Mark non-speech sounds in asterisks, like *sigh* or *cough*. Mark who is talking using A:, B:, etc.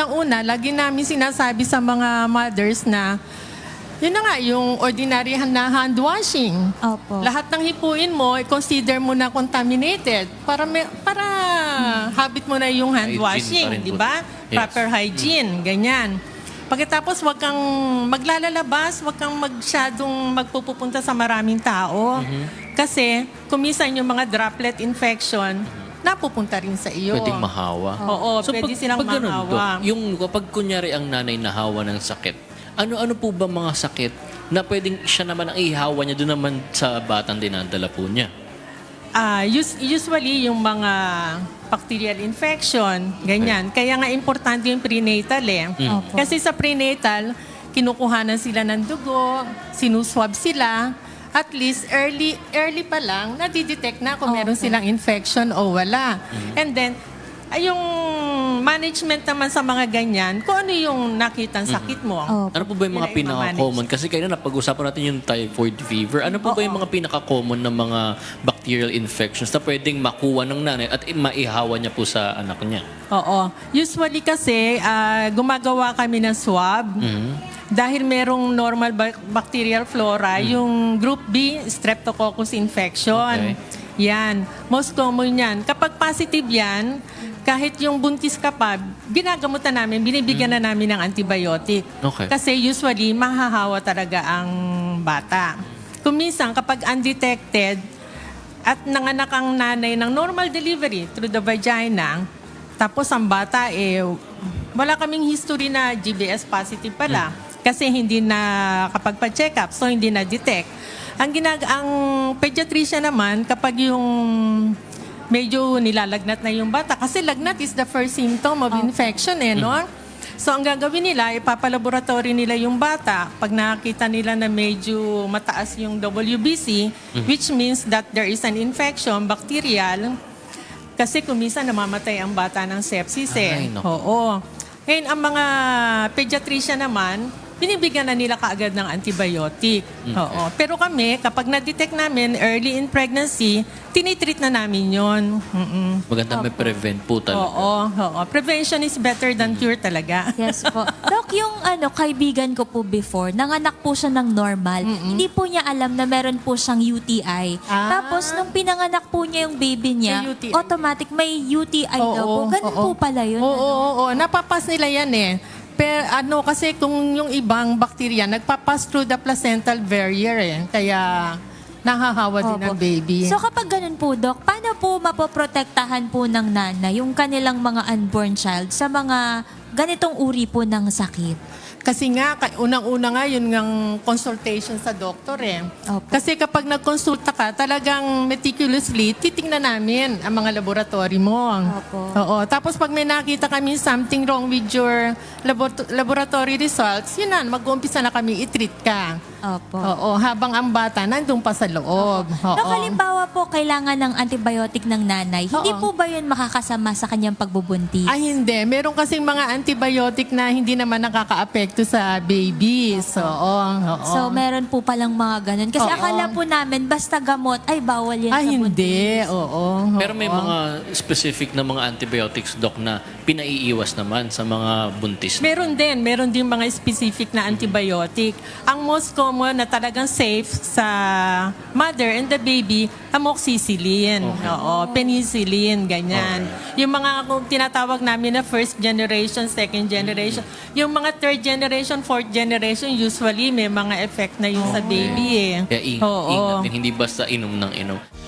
A: unang-una, lagi namin sinasabi sa mga mothers na yun na nga, yung ordinary na hand washing.
B: Opo.
A: Lahat ng hipuin mo, consider mo na contaminated para may, para habit mo na yung hand
C: Hygiene
A: washing, di ba?
C: Yes.
A: Proper hygiene, ganyan. Pagkatapos, wag kang maglalabas, wag kang magsyadong magpupunta sa maraming tao.
C: Mm-hmm.
A: Kasi, kumisan yung mga droplet infection, napupunta rin sa iyo.
C: Pwedeng mahawa.
A: Oo, pwede silang
C: ganun,
A: mahawa.
C: Dok, yung kapag kunyari ang nanay nahawa ng sakit, ano-ano po ba mga sakit na pwedeng siya naman ang ihawa niya doon naman sa batang dinadala po niya?
A: Ah, us- usually yung mga bacterial infection, ganyan. Kaya nga importante yung prenatal eh.
B: Opo.
A: Kasi sa prenatal, kinukuhanan sila ng dugo, sinuswab sila, at least early early pa lang, nadidetect na kung meron silang infection o wala. And then, ay yung management naman sa mga ganyan, kung ano yung nakitang sakit mo.
B: Opo.
C: Ano po ba yung mga
A: Yun
C: pinaka-common? Kasi kayo na napag-usapan natin yung typhoid fever. Ano po ba yung mga pinaka-common na mga bacterial infections na pwedeng makuha ng nanay at maihawa niya po sa anak niya?
A: Oo. Usually kasi, ah, gumagawa kami ng swab. Dahil merong normal ba- bacterial flora, yung group B, streptococcus infection.
C: Okay.
A: Yan. Most common yan. Kapag positive yan, kahit yung buntis ka pa, ginagamutan namin, binibigyan na namin ng antibiotic.
C: Okay.
A: Kasi usually, mahahawa talaga ang bata. Kuminsan, kapag undetected, at nanganak ang nanay ng normal delivery through the vagina, tapos ang bata, eh, wala kaming history na GBS positive pala. Kasi hindi na kapag pa-check up, so hindi na detect. Ang ginag ang pediatrician naman kapag yung medyo nilalagnat na yung bata kasi lagnat is the first symptom of infection eh, no? So ang gagawin nila, ipapalaboratory nila yung bata. Pag nakita nila na medyo mataas yung WBC, which means that there is an infection, bacterial, kasi kuminsan namamatay ang bata ng sepsis eh.
C: Ay, naku.
A: Oo. Ngayon, ang mga pediatrician naman, binibigyan na nila kaagad ng antibiotic. Oo. Pero kami, kapag na-detect namin early in pregnancy, tinitreat na namin yon. Mm-mm.
C: Maganda may prevent po talaga.
A: Oo, oo. Prevention is better than cure talaga.
B: Yes po. *laughs* Doc, yung ano, kaibigan ko po before, nanganak po siya ng normal. Hindi po niya alam na meron po siyang UTI.
A: Ah.
B: Tapos, nung pinanganak po niya yung baby niya,
A: May UTI.
B: automatic may UTI daw po. Ganun
A: oo.
B: po pala yun.
A: Oo,
B: ano?
A: oo, oo. Napapas nila yan eh. Pero ano, kasi kung yung ibang bakterya, nagpapass through the placental barrier eh. Kaya nahahawa din
B: Opo.
A: ang baby.
B: So kapag ganun po, Doc, paano po mapoprotektahan po ng nanay yung kanilang mga unborn child sa mga ganitong uri po ng sakit?
A: Kasi nga, unang-una nga, yun ngang consultation sa doktor eh.
B: Opo.
A: Kasi kapag nagkonsulta ka, talagang meticulously, titingnan namin ang mga laboratory mo.
B: Opo.
A: Oo. Tapos pag may nakita kami something wrong with your labor- laboratory results, yun na, mag-uumpisa na kami, i-treat ka.
B: Opo.
A: Oo, habang ang bata nandun pa sa loob. Oo.
B: Doc, halimbawa po, kailangan ng antibiotic ng nanay. Hindi
A: Oo.
B: po ba yun makakasama sa kanyang pagbubuntis?
A: Ay, hindi. Meron kasing mga antibiotic na hindi naman nakaka-apekto sa babies. Oo. oo.
B: So, meron po palang mga ganun. Kasi
A: Oo.
B: akala po namin, basta gamot, ay bawal yan
A: Ay,
B: sa
A: hindi.
B: buntis.
A: Oo.
C: Pero may
A: oo.
C: mga specific na mga antibiotics, Doc, na pinaiiwas naman sa mga buntis.
A: Meron din, meron din mga specific na antibiotic. Ang most common na talagang safe sa mother and the baby, amoxicillin, oo, penicillin, ganyan. Yung mga kung tinatawag namin na first generation, second generation, yung mga third generation, fourth generation, usually may mga effect na yun sa baby eh.
C: Kaya
A: Oo.
C: ingat din, hindi basta inom ng inom.